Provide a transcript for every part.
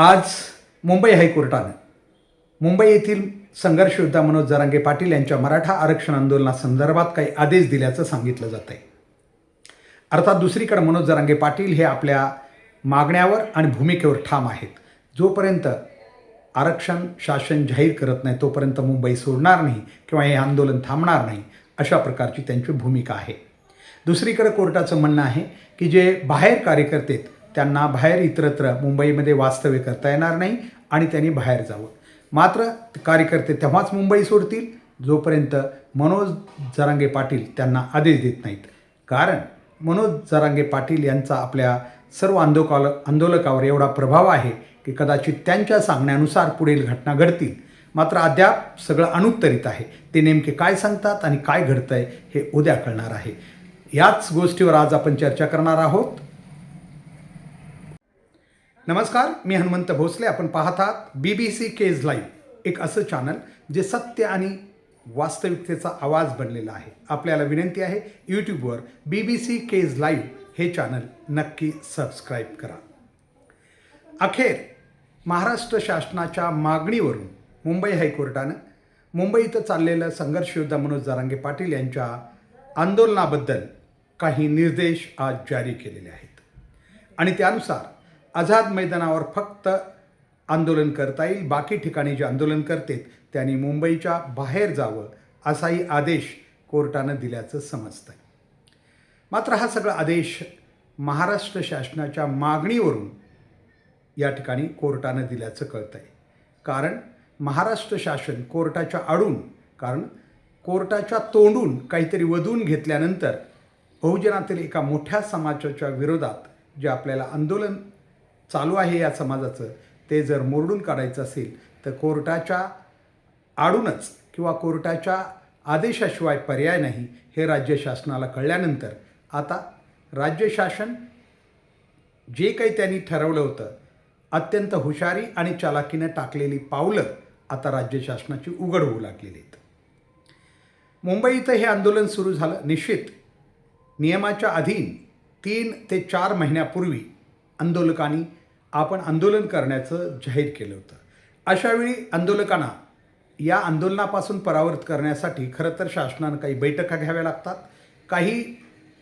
आज मुंबई हायकोर्टानं मुंबई येथील संघर्ष योद्धा मनोज जरांगे पाटील यांच्या मराठा आरक्षण आंदोलनासंदर्भात काही आदेश दिल्याचं सांगितलं जात आहे अर्थात दुसरीकडे मनोज जरांगे पाटील हे आपल्या मागण्यावर आणि भूमिकेवर ठाम आहेत. जोपर्यंत आरक्षण शासन जाहीर करत नाही तोपर्यंत मुंबई सोडणार नाही किंवा हे आंदोलन थांबणार नाही अशा प्रकारची त्यांची भूमिका आहे. दुसरीकडे कोर्टाचं म्हणणं आहे की जे बाहेर कार्यकर्ते आहेत, त्यांना बाहेर इतरत्र मुंबईमध्ये वास्तव्य करता येणार नाही आणि त्यांनी बाहेर जावं. मात्र कार्यकर्ते तेव्हाच मुंबई सोडतील जोपर्यंत मनोज जरांगे पाटील त्यांना आदेश देत नाहीत. कारण मनोज जरांगे पाटील यांचा आपल्या सर्व आंदोकाल आंदोलकावर एवढा प्रभाव आहे की कदाचित त्यांच्या सांगण्यानुसार पुढील घटना घडतील. मात्र अद्याप सगळं अनुत्तरित आहे. ते नेमके काय सांगतात आणि काय घडतंय हे उद्या कळणार आहे. याच गोष्टीवर आज आपण चर्चा करणार आहोत. नमस्कार मी हनुमंत भोसले. आपण पाहतात B B C Kej live एक असं चॅनल जे सत्य आणि वास्तविकतेचा आवाज बनलेला आहे. आपल्याला विनंती आहे यूट्यूबवर B B C Kej live हे चॅनल नक्की सबस्क्राईब करा. अखेर महाराष्ट्र शासनाच्या मागणीवरून मुंबई हायकोर्टानं मुंबई इथं चाललेलं संघर्षयोद्धा मनोज जारांगे पाटील यांच्या आंदोलनाबद्दल काही निर्देश आज जारी केलेले आहेत. आणि त्यानुसार आझाद मैदानावर फक्त आंदोलन करता येईल बाकी ठिकाणी जे आंदोलन करतेत त्यांनी मुंबईच्या बाहेर जावं असाही आदेश कोर्टानं दिल्याचं समजतं मात्र हा सगळा आदेश महाराष्ट्र शासनाच्या मागणीवरून या ठिकाणी कोर्टानं दिल्याचं कळतं आहे कारण महाराष्ट्र शासन कोर्टाच्या आडून कारण कोर्टाच्या तोंडून काहीतरी वधून घेतल्यानंतर बहुजनातील एका मोठ्या समाजाच्या विरोधात जे आपल्याला आंदोलन चालू आहे या समाजाचं ते जर मोडून काढायचं असेल तर कोर्टाच्या आडूनच किंवा कोर्टाच्या आदेशाशिवाय पर्याय नाही हे राज्य शासनाला कळल्यानंतर. आता राज्य शासन जे काही त्यांनी ठरवलं होतं अत्यंत हुशारी आणि चालाकीनं टाकलेली पावलं आता राज्य शासनाची उघड होऊ लागलेली आहेत. मुंबई इथं हे आंदोलन सुरू झालं. निश्चित नियमाच्या अधीन तीन ते चार महिन्यापूर्वी आंदोलकांनी आपण आंदोलन करण्याचं जाहीर केलं होतं. अशावेळी आंदोलकांना या आंदोलनापासून परावर्त करण्यासाठी खरं तर शासनानं काही बैठका घ्याव्या लागतात. काही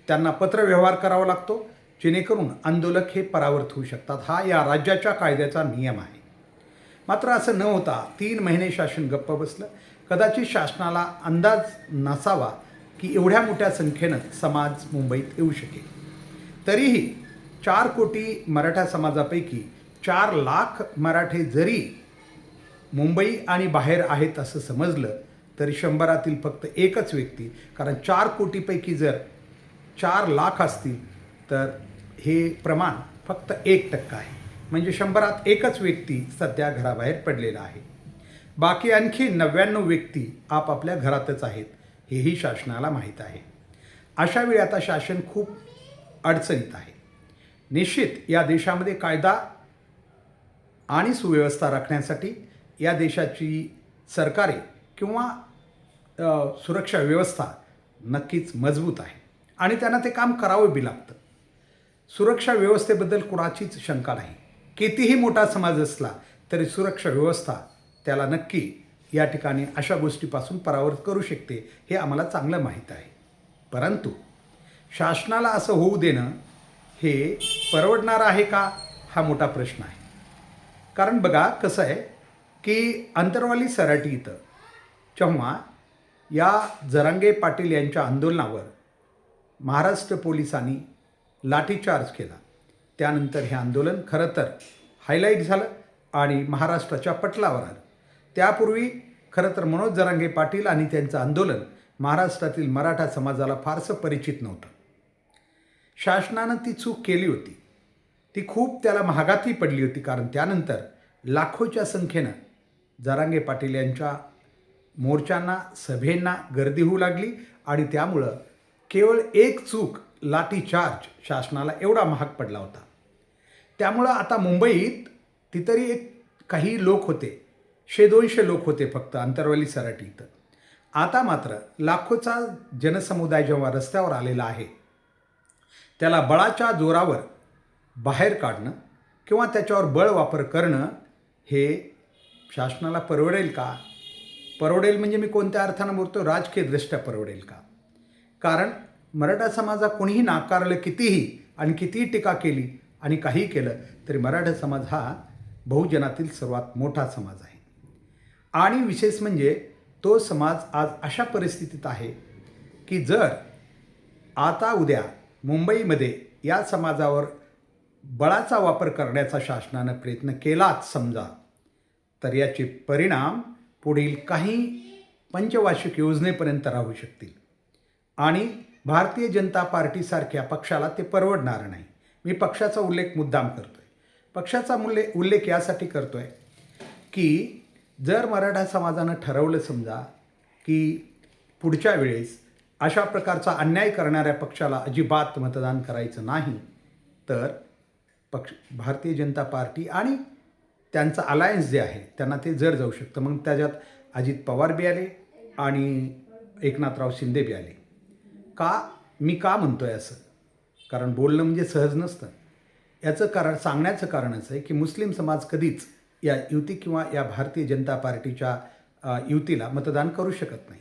त्यांना पत्रव्यवहार करावा लागतो जेणेकरून आंदोलक हे परावृत होऊ शकतात. हा या राज्याच्या कायद्याचा नियम आहे. मात्र असं न होता तीन महिने शासन गप्प बसलं. कदाचित शासनाला अंदाज नसावा की एवढ्या मोठ्या संख्येनं समाज मुंबईत येऊ शकेल. तरीही चार कोटी मराठा समाजापैकी चार लाख मराठे जरी मुंबई आणि बाहेर आहेत असं समजलं तरी शंभरातील फक्त एकच व्यक्ती कारण चार कोटीपैकी जर चार लाख असतील तर हे प्रमाण फक्त एक टक्का आहे. म्हणजे शंभरात एकच व्यक्ती सध्या घराबाहेर पडलेला आहे. बाकी आणखी नव्याण्णव व्यक्ती आपापल्या घरातच आहेत हेही शासनाला माहीत आहे. अशा वेळी आता शासन खूप अडचणीत आहे. निश्चित या देशामध्ये कायदा आणि सुव्यवस्था राखण्यासाठी या देशाची सरकारे किंवा सुरक्षा व्यवस्था नक्कीच मजबूत आहे. आणि त्यांना ते काम करावं बी लागतं. सुरक्षा व्यवस्थेबद्दल कुणाचीच शंका नाही. कितीही मोठा समाज असला तरी सुरक्षा व्यवस्था त्याला नक्की या ठिकाणी अशा गोष्टीपासून परावर्त करू शकते हे आम्हाला चांगलं माहीत आहे. परंतु शासनाला असं होऊ देणं हे परवडणार आहे का? हा मोठा प्रश्न आहे. कारण बघा कसं आहे की अंतरवाली सराटी इथं जेव्हा या जरांगे पाटील यांच्या आंदोलनावर महाराष्ट्र पोलिसांनी लाठीचार्ज केला त्यानंतर हे आंदोलन खरं तर हायलाईट झालं आणि महाराष्ट्राच्या पटलावर आलं. त्यापूर्वी खरं तर मनोज जरांगे पाटील आणि त्यांचं आंदोलन महाराष्ट्रातील मराठा समाजाला फारसं परिचित नव्हतं. शासनानं ती चूक केली होती. ती खूप त्याला महागातही पडली होती कारण त्यानंतर लाखोच्या संख्येनं जरांगे पाटील यांच्या मोर्चांना सभेंना गर्दी होऊ लागली आणि त्यामुळं केवळ एक चूक लाठीचार्ज शासनाला एवढा महाग पडला होता. त्यामुळं आता मुंबईत तिथरी एक काही लोक होते. शे दोनशे लोक होते फक्त अंतरवाली सराटी इथं आता मात्र लाखोचा जनसमुदाय जेव्हा रस्त्यावर आलेला आहे त्याला बळाच्या जोरावर बाहेर काढणं किंवा त्याच्यावर बळ वापर करणं हे शासनाला परवडेल का? परवडेल म्हणजे मी कोणत्या अर्थानं बोलतो? राजकीयदृष्ट्या परवडेल का? कारण मराठा समाजा कोणीही नाकारलं कितीही आणि कितीही टीका केली आणि काही केलं तरी मराठा समाज हा बहुजनातील सर्वात मोठा समाज आहे. आणि विशेष म्हणजे तो समाज आज अशा परिस्थितीत आहे की जर आता उद्या मुंबईमध्ये या समाजावर बळाचा वापर करण्याचा शासनानं प्रयत्न केलाच समजा. तर याचे परिणाम पुढील काही पंचवार्षिक योजनेपर्यंत राहू शकतील. आणि भारतीय जनता पार्टीसारख्या पक्षाला ते परवडणार नाही. मी पक्षाचा उल्लेख मुद्दाम करतो आहे पक्षाचा मूल्य उल्लेख यासाठी करतो आहे की जर मराठा समाजानं ठरवलं समजा की पुढच्या वेळेस अशा प्रकारचा अन्याय करणाऱ्या पक्षाला अजिबात मतदान करायचं नाही. तर पक्ष भारतीय जनता पार्टी आणि त्यांचा अलायन्स जे आहे त्यांना ते जर जाऊ शकतं. मग त्याच्यात अजित पवार बी आले आणि एकनाथराव शिंदे बी आले. का? मी का म्हणतो आहे असं? कारण बोलणं म्हणजे सहज नसतं. याचं कारण सांगण्याचं कारण असं आहे की मुस्लिम समाज कधीच या युती किंवा या भारतीय जनता पार्टीच्या युतीला मतदान करू शकत नाही.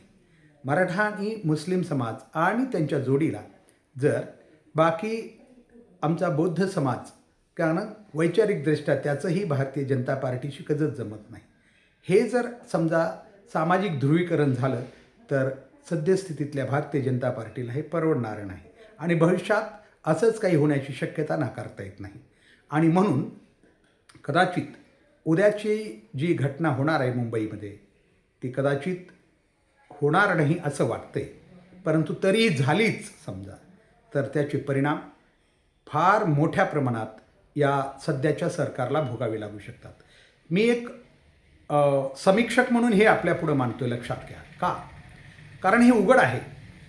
मराठा आणि मुस्लिम समाज आणि त्यांच्या जोडीला जर बाकी आमचा बौद्ध समाज कारण वैचारिकदृष्ट्या त्याचंही भारतीय जनता पार्टीशी कधीच जमत नाही. हे जर समजा सामाजिक ध्रुवीकरण झालं तर सद्यस्थितीतल्या भारतीय जनता पार्टीला हे परवडणारं नाही आणि भविष्यात असंच काही होण्याची शक्यता नाकारता येत नाही. आणि म्हणून कदाचित उद्याची जी घटना होणार आहे मुंबईमध्ये ती कदाचित होणार नाही असं वाटते परंतु तरीही झालीच समजा. तर त्याचे परिणाम फार मोठ्या प्रमाणात या सध्याच्या सरकारला भोगावे लागू शकतात. मी एक समीक्षक म्हणून हे आपल्यापुढं मानतोय लक्षात घ्या. का? कारण हे उघड आहे.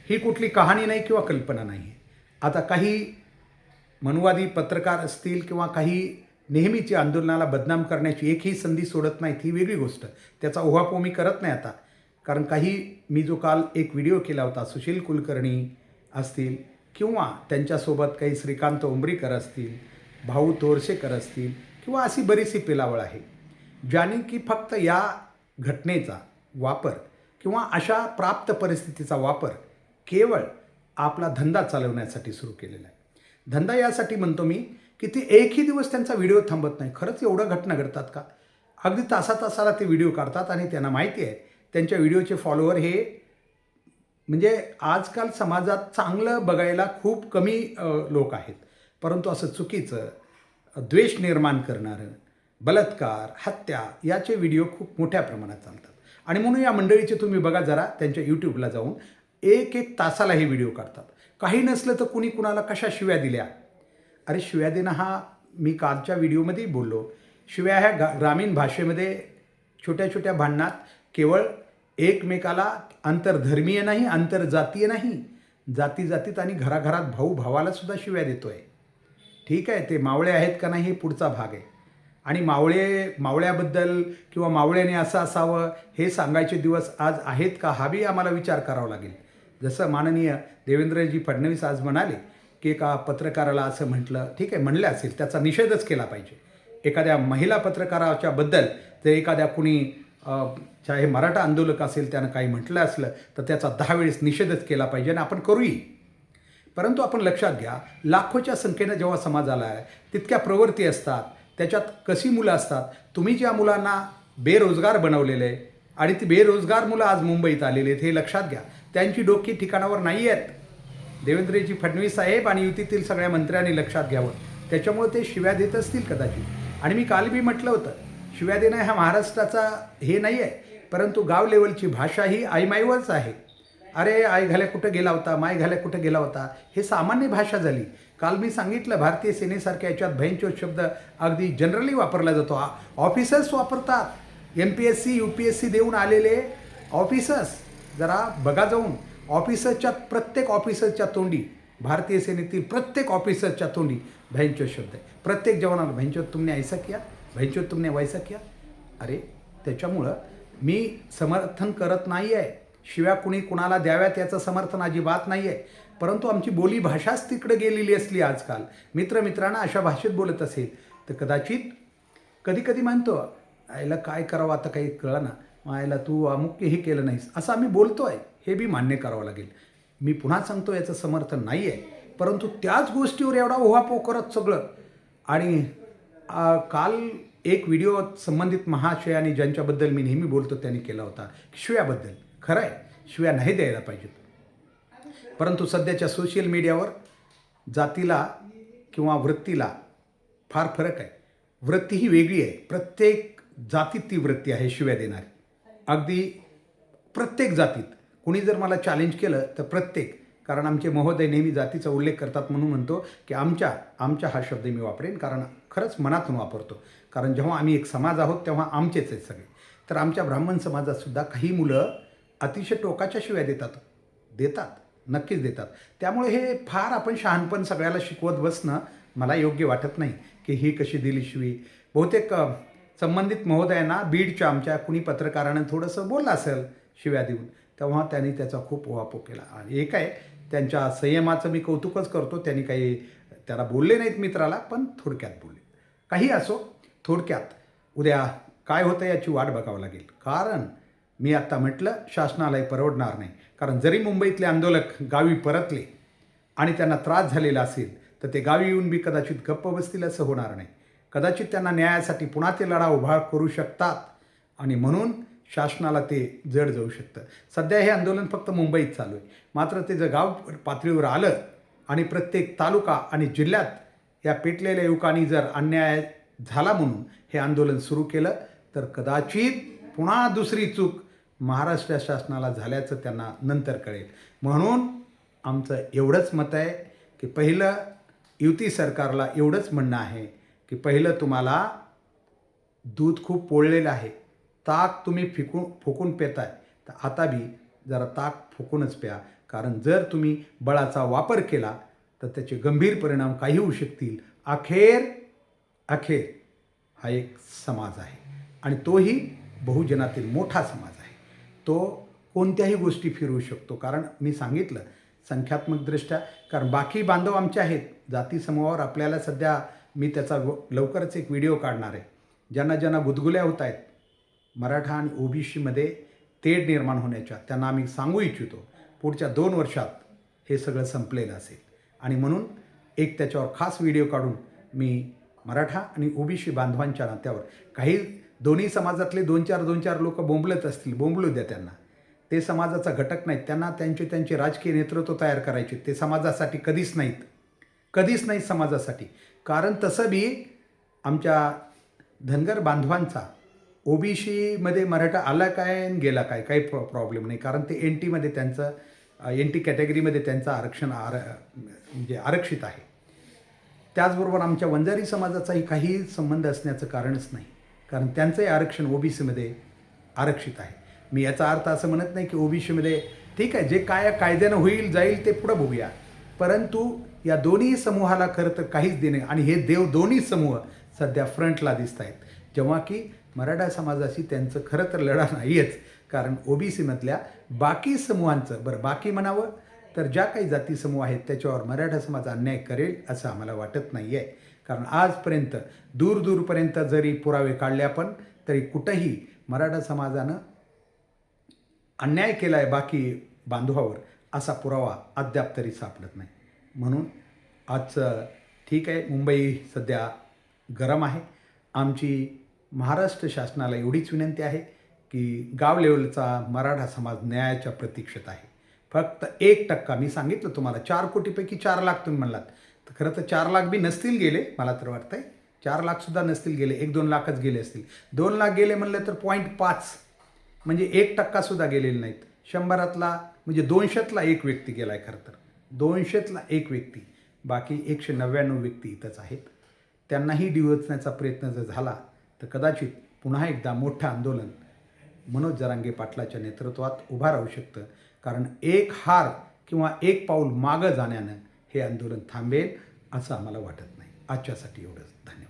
ही कुठली कहाणी नाही किंवा कल्पना नाही. आहे आता काही मनुवादी पत्रकार असतील किंवा काही नेहमीची आंदोलनाला बदनाम करण्याची एकही संधी सोडत नाहीत ही वेगळी गोष्ट. त्याचा ओहापोह मी करत नाही आता. कारण काही मी जो काल एक व्हिडिओ केला होता सुशील कुलकर्णी असतील किंवा त्यांच्यासोबत काही श्रीकांत उंबरीकर असतील भाऊ तोरसेकर असतील किंवा अशी बरीचशी पिलावळ आहे ज्याने की फक्त या घटनेचा वापर किंवा अशा प्राप्त परिस्थितीचा वापर केवळ आपला धंदा चालवण्यासाठी सुरू केलेला आहे. धंदा यासाठी म्हणतो मी की ते एकही दिवस त्यांचा व्हिडिओ थांबत नाही. खरंच एवढं घटना घडतात का? अगदी तासा तासाला ते व्हिडिओ काढतात आणि त्यांना माहिती आहे त्यांच्या व्हिडिओचे फॉलोअर हे म्हणजे आजकाल समाजात चांगलं बघायला खूप कमी लोक आहेत. परंतु असं चुकीचं द्वेष निर्माण करणारं बलात्कार हत्या याचे व्हिडिओ खूप मोठ्या प्रमाणात चालतात. आणि म्हणून या मंडळीचे तुम्ही बघा जरा त्यांच्या यूट्यूबला जाऊन एक एक तासाला हे व्हिडिओ काढतात. काही नसलं तर कुणी कुणाला कशा शिव्या दिल्या? अरे शिव्या देणं हा मी कालच्या व्हिडिओमध्येही बोललो. शिव्या ह्या गा ग्रामीण भाषेमध्ये छोट्या छोट्या भांडणात केवळ एकमेकाला आंतरधर्मीय नाही आंतरजातीय नाही. जाती जातीत आणि घराघरात भाऊ भावाला सुद्धा शिव्या आहे ठीक आहे ते मावळे आहेत का नाही हे पुढचा भाग आहे. आणि मावळे मावळ्याबद्दल किंवा मावळ्याने असं असावं हे सांगायचे दिवस आज आहेत का हा बी आम्हाला विचार करावा लागेल. जसं माननीय देवेंद्रजी फडणवीस आज म्हणाले की एका पत्रकाराला असं म्हटलं ठीक आहे म्हणलं असेल त्याचा निषेधच केला पाहिजे. एखाद्या महिला पत्रकाराच्याबद्दल बद्दल जर एखाद्या कुणी अ, चाहे मराठा आंदोलक असेल त्यानं काही म्हटलं असलं तर त्याचा दहा वेळेस निषेधच केला पाहिजे आणि आपण करूही. परंतु आपण लक्षात घ्या लाखोच्या संख्येनं जेव्हा समाज आला आहे तितक्या प्रवृत्ती असतात त्याच्यात कशी मुलं असतात? तुम्ही ज्या मुलांना बेरोजगार बनवलेले आहे आणि ती बेरोजगार मुलं आज मुंबईत आलेली आहेत हे लक्षात घ्या. त्यांची डोकी ठिकाणावर नाही आहेत. देवेंद्रजी फडणवीस साहेब आणि युतीतील सगळ्या मंत्र्यांनी लक्षात घ्यावं. त्याच्यामुळे ते शिव्या देत असतील कदाचित. आणि मी काल बी म्हटलं होतं शिव्या देणं हा महाराष्ट्राचा हे नाही आहे परंतु गाव लेवलची भाषा ही आईमाईवरच आहे. अरे आई घाल्या कुठं गेला होता माय घाल्या कुठं गेला होता हे सामान्य भाषा झाली. काल मी सांगितलं भारतीय सेनेसारख्या याच्यात भयंचोत शब्द अगदी जनरली वापरला जातो. ऑफिसर्स वापरतात. M P S C U P S C देऊन आलेले ऑफिसर्स जरा बघा जाऊन. ऑफिसरच्या प्रत्येक ऑफिसरच्या तोंडी भारतीय सेनेतील प्रत्येक ऑफिसरच्या तोंडी भयंचोत शब्द आहे. प्रत्येक जवानाला भयंचोत तुमने ऐसा किया? भाईचो तुमने वैसा किया? अरे त्याच्यामुळं मी समर्थन करत नाही आहे शिव्या कुणी कुणाला द्याव्यात याचं समर्थन अजिबात नाही आहे परंतु आमची बोली भाषाच तिकडे गेलेली असली आजकाल. मित्रमित्रांना अशा भाषेत बोलत असेल. तर कदाचित कधी कधी म्हणतो आईला काय करावं आता काही कळलं ना? आईला तू अमुक हे केलं नाहीस. असं आम्ही बोलतो आहे हे बी मान्य करावं लागेल. मी पुन्हा सांगतो याचं समर्थन नाही आहे परंतु त्याच गोष्टीवर एवढा ओहापो करत सगळं. आणि काल एक व्हिडिओ संबंधित महाशय आणि ज्यांच्याबद्दल मी नेहमी बोलतो त्यांनी केला होता. शिव्याबद्दल खरं आहे. शिव्या नाही द्यायला पाहिजेत. परंतु सध्याच्या सोशल मीडियावर जातीला किंवा वृत्तीला फार फरक आहे. वृत्ती ही वेगळी आहे. प्रत्येक जातीत ती वृत्ती आहे शिव्या देणारी. अगदी प्रत्येक जातीत. कुणी जर मला चॅलेंज केलं तर प्रत्येक कारण आमचे महोदय नेहमी जातीचा उल्लेख करतात म्हणून म्हणतो की आमच्या आमच्या हा शब्द मी वापरेन कारण खरंच मनातून वापरतो. कारण जेव्हा आम्ही एक समाज आहोत तेव्हा आमचेच आहेत सगळे. तर आमच्या ब्राह्मण समाजातसुद्धा काही मुलं अतिशय टोकाच्या शिव्या देतात. देतात. नक्कीच देतात. त्यामुळे हे फार आपण शहाणपण सगळ्याला शिकवत बसणं मला योग्य वाटत नाही की ही कशी दिली शिवी. बहुतेक संबंधित महोदयांना बीडच्या आमच्या कुणी पत्रकारानं थोडंसं बोललं असेल शिव्या देऊन. तेव्हा त्यांनी त्याचा खूप उहापो केला. आणि एक आहे त्यांच्या संयमाचं मी कौतुकच करतो. त्यांनी काही त्याला बोलले नाहीत मित्राला पण थोडक्यात बोलले. काही असो थोडक्यात. उद्या काय होतं याची वाट बघावं लागेल. कारण मी आत्ता म्हटलं शासनालाही परवडणार नाही. कारण जरी मुंबईतले आंदोलक गावी परतले आणि त्यांना त्रास झालेला असेल तर ते गावी येऊन बी कदाचित गप्प बसतील असं होणार नाही. कदाचित त्यांना न्यायासाठी पुन्हा ते लढा उभा करू शकतात. आणि म्हणून शासनाला ते जड जाऊ शकतं. सध्या हे आंदोलन फक्त मुंबईत चालू आहे. मात्र ते जर गाव पातळीवर आलं आणि प्रत्येक तालुका आणि जिल्ह्यात या पेटलेल्या युवकांनी जर अन्याय झाला म्हणून हे आंदोलन सुरू केलं तर कदाचित पुन्हा दुसरी चूक महाराष्ट्र शासनाला झाल्याचं त्यांना नंतर कळेल. म्हणून आमचं एवढंच मत आहे की पहिलं युती सरकारला एवढंच म्हणणं आहे की पहिलं तुम्हाला दूध खूप पोळलेलं आहे. ताक तुम्ही फिकून फुकून पेताय तर आता बी जरा ताक फुकूनच प्या. कारण जर तुम्ही बळाचा वापर केला तर त्याचे गंभीर परिणाम काही होऊ शकतील. अखेर अखेर हा एक समाज आहे. आणि तोही बहुजनातील मोठा समाज आहे. तो कोणत्याही गोष्टी फिरवू शकतो. कारण मी सांगितलं संख्यात्मकदृष्ट्या कारण बाकी बांधव आमचे आहेत. जाती समूहावर आपल्याला सध्या मी त्याचा लवकरच एक व्हिडिओ काढणार आहे. ज्यांना ज्यांना गुदगुल्या होत आहेत मराठा आणि ओबीसीमध्ये तेढ निर्माण होण्याच्या त्यांना आम्ही सांगू इच्छितो पुढच्या दोन वर्षात हे सगळं संपलेलं असेल. आणि म्हणून एक त्याच्यावर खास व्हिडिओ काढून मी मराठा आणि ओबीसी बांधवांच्या नात्यावर काही दोन्ही समाजातले दोन चार दोन चार लोक बोंबलत असतील बोंबलू द्या त्यांना. ते समाजाचा घटक नाहीत त्यांना त्यांचे त्यांचे राजकीय नेतृत्व तयार करायचे ते समाजासाठी कधीच नाहीत. कधीच नाहीत समाजासाठी. कारण तसं बी आमच्या धनगर बांधवांचा ओबीसीमध्ये मराठा आला काय आणि गेला काय? काही प्रॉ प्रॉब्लेम नाही. कारण ते एन टीमध्ये त्यांचं एन टी कॅटेगरीमध्ये त्यांचं आरक्षण आर म्हणजे आरक्षित आहे. त्याचबरोबर आमच्या वंजारी समाजाचाही काही संबंध असण्याचं कारणच नाही. कारण त्यांचंही आरक्षण ओबीसीमध्ये आरक्षित आहे. मी याचा अर्थ असं म्हणत नाही की ओबीसीमध्ये ठीक आहे जे काय कायद्यानं होईल जाईल ते पुढं बघूया. परंतु या दोन्ही समूहाला खरं तर काहीच देणे आणि हे देव दोन्ही समूह सध्या फ्रंटला दिसत आहेत जेव्हा की मराठा समाजाशी त्यांचं खरं तर लढा नाही आहेच कारण ओबीसीमधल्या बाकी समूहांचं बरं बाकी म्हणावं तर ज्या काही जाती समूह आहेत त्याच्यावर मराठा समाज अन्याय करेल असं आम्हाला वाटत नाही आहे कारण आजपर्यंत दूर दूरपर्यंत जरी पुरावे काढले आपण तरी कुठंही मराठा समाजानं अन्याय केला आहे बाकी बांधवावर असा पुरावा अद्याप तरी सापडत नाही. म्हणून आजचं ठीक आहे. मुंबई सध्या गरम आहे. आमची महाराष्ट्र शासनाला एवढीच विनंती आहे की गाव लेवलचा मराठा समाज न्यायाच्या प्रतीक्षेत आहे. फक्त एक टक्का मी सांगितलं तुम्हाला चार कोटीपैकी चार लाख तुम्ही म्हणलात. तर खरं तर चार लाख बी नसतील गेले मला तर वाटतंय. चार लाखसुद्धा नसतील गेले एक दोन लाखच गेले असतील. दोन लाख गेले म्हणलं तर पॉईंट पाच म्हणजे एक टक्कासुद्धा गेलेले नाहीत. शंभरातला म्हणजे दोनशेतला एक व्यक्ती गेला आहे खरं तर. दोनशेतला एक व्यक्ती बाकी एकशे नव्याण्णव व्यक्ती इथंच आहेत. त्यांनाही डिवचण्याचा प्रयत्न जर झाला तर कदाचित पुन्हा एकदा मोठं आंदोलन मनोज जरांगे पाटलाच्या नेतृत्वात उभा राहू शकतं. कारण एक हार किंवा एक पाऊल मागं जाण्यानं हे आंदोलन थांबेल असं आम्हाला वाटत नाही. आजच्यासाठी एवढंच. धन्यवाद.